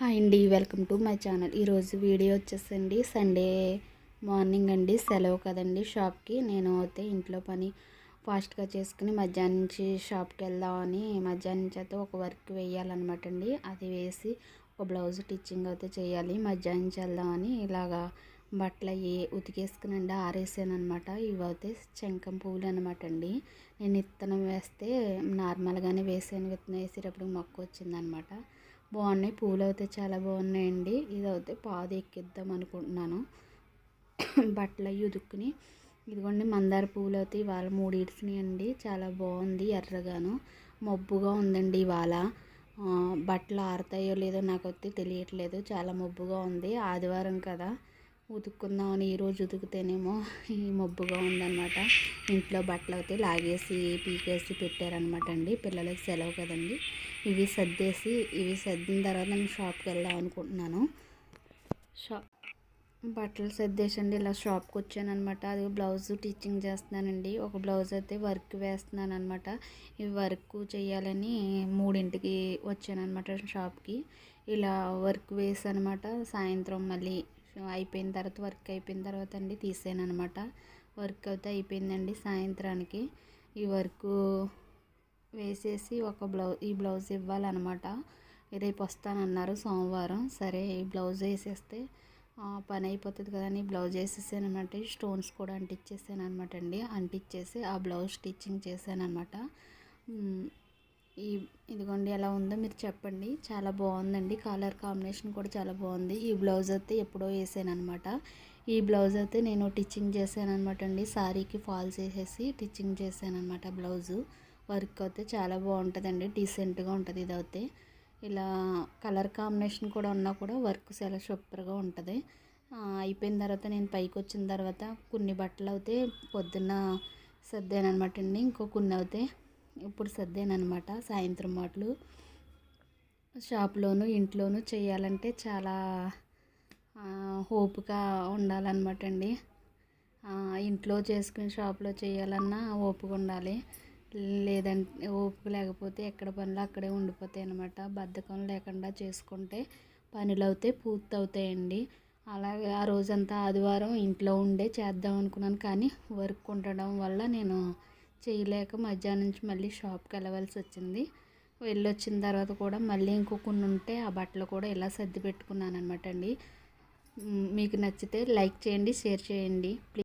Hi అండి welcome to my channel. ఈరోజు video వచ్చేసండి సండే మార్నింగ్ అండి సెలవు కదండి షాప్కి. నేను అయితే ఇంట్లో పని ఫాస్ట్గా చేసుకుని మధ్యాహ్నం నుంచి షాప్కి వెళ్దామని మధ్యాహ్నం నుంచి అయితే ఒక వర్క్ వేయాలన్నమాట అండి. అది వేసి ఒక బ్లౌజ్ స్టిచ్చింగ్ అయితే చేయాలి. మధ్యాహ్నం నుంచి వెళ్దామని ఇలాగా బట్టలు అవి ఉతికేసుకునండి ఆరేసాను అనమాట ఇవి అయితే శంఖం పువ్వులు అనమాట అండి. నేను విత్తనం వేస్తే నార్మల్గానే వేసాను. విత్తనం వేసేటప్పుడు మొక్క వచ్చిందనమాట బాగున్నాయి. పూలు అయితే చాలా బాగున్నాయండి. ఇది అయితే పాదు ఎక్కిద్దాం అనుకుంటున్నాను. బట్టలు అవి ఉదుక్కుని. ఇదిగోండి మందార పూలు అయితే ఇవాళ మూడు ఇడిచినాయండి చాలా బాగుంది ఎర్రగాను. మబ్బుగా ఉందండి ఇవాళ. బట్టలు ఆరుతాయో లేదో నాకైతే తెలియట్లేదు. చాలా మబ్బుగా ఉంది. ఆదివారం కదా. ఉతుక్కుందామని ఈరోజు ఉతికితేనేమో ఈ మబ్బుగా ఉందన్నమాట. ఇంట్లో బట్టలు అయితే లాగేసి పీకేసి పెట్టారనమాట అండి. పిల్లలకి సెలవు కదండి. ఇవి సర్దేసి ఇవి సర్దిన తర్వాత నేను షాప్కి వెళ్దాం అనుకుంటున్నాను. షాప్ బట్టలు సర్దేసండి. ఇలా షాప్కి వచ్చాను అనమాట అది బ్లౌజ్ టీచింగ్ చేస్తున్నానండి. ఒక బ్లౌజ్ అయితే వర్క్ వేస్తున్నాను అనమాట ఈ వర్క్ చేయాలని మూడింటికి వచ్చానమాట షాప్కి. ఇలా వర్క్ వేసి అనమాట సాయంత్రం మళ్ళీ అయిపోయిన తర్వాత వర్క్ అయిపోయిన తర్వాత అండి తీసాను అనమాట వర్క్ అయితే అయిపోయిందండి సాయంత్రానికి. ఈ వర్క్ వేసేసి ఒక బ్లౌజ్ ఈ బ్లౌజ్ ఇవ్వాలన్నమాట. రేపు వస్తానన్నారు సోమవారం. సరే ఈ బ్లౌజ్ వేసేస్తే పని అయిపోతుంది కదా అని బ్లౌజ్ వేసేసాను అనమాట స్టోన్స్ కూడా అంటించేసాను అనమాట అండి. అంటించేసి ఆ బ్లౌజ్ స్టిచ్చింగ్ చేశాను అనమాట ఈ ఇదిగోండి ఎలా ఉందో మీరు చెప్పండి. చాలా బాగుందండి. కలర్ కాంబినేషన్ కూడా చాలా బాగుంది. ఈ బ్లౌజ్ అయితే ఎప్పుడో వేసాను అనమాట ఈ బ్లౌజ్ అయితే నేను టిచ్చింగ్ చేశాను అనమాట అండి. శారీకి ఫాల్స్ వేసేసి టిచ్చింగ్ చేశాను అనమాట బ్లౌజు. వర్క్ అయితే చాలా బాగుంటుందండి. డీసెంట్గా ఉంటుంది ఇది అయితే ఇలా కలర్ కాంబినేషన్ కూడా ఉన్నా కూడా వర్క్ చాలా సూపర్గా ఉంటుంది. అయిపోయిన తర్వాత నేను పైకి వచ్చిన తర్వాత కొన్ని బట్టలు అయితే పొద్దున్న సర్దాను అనమాట అండి. ఇంకో కొన్ని అయితే ఇప్పుడు సర్దేనమాట సాయంత్రం మాటలు షాప్లోను ఇంట్లోనూ చేయాలంటే చాలా ఓపిక ఉండాలన్నమాట అండి ఇంట్లో చేసుకుని షాప్లో చేయాలన్నా ఓపిక ఉండాలి. లేదంటే ఓపిక లేకపోతే ఎక్కడ పనులు అక్కడే ఉండిపోతాయి అనమాట బద్ధకం లేకుండా చేసుకుంటే పనులు అయితే పూర్తి అవుతాయండి అలాగే ఆ రోజంతా ఆదివారం ఇంట్లో ఉండే చేద్దాం అనుకున్నాను కానీ వర్క్ ఉండడం వల్ల నేను చేయలేక మధ్యాహ్నం నుంచి మళ్ళీ షాప్కి వెళ్ళవలసి వచ్చింది. వెళ్ళొచ్చిన తర్వాత కూడా మళ్ళీ ఇంకో కొన్ని ఉంటే ఆ బట్టలు కూడా ఇలా సర్ది పెట్టుకున్నాను అనమాట అండి మీకు నచ్చితే లైక్ చేయండి షేర్ చేయండి. ప్లీజ్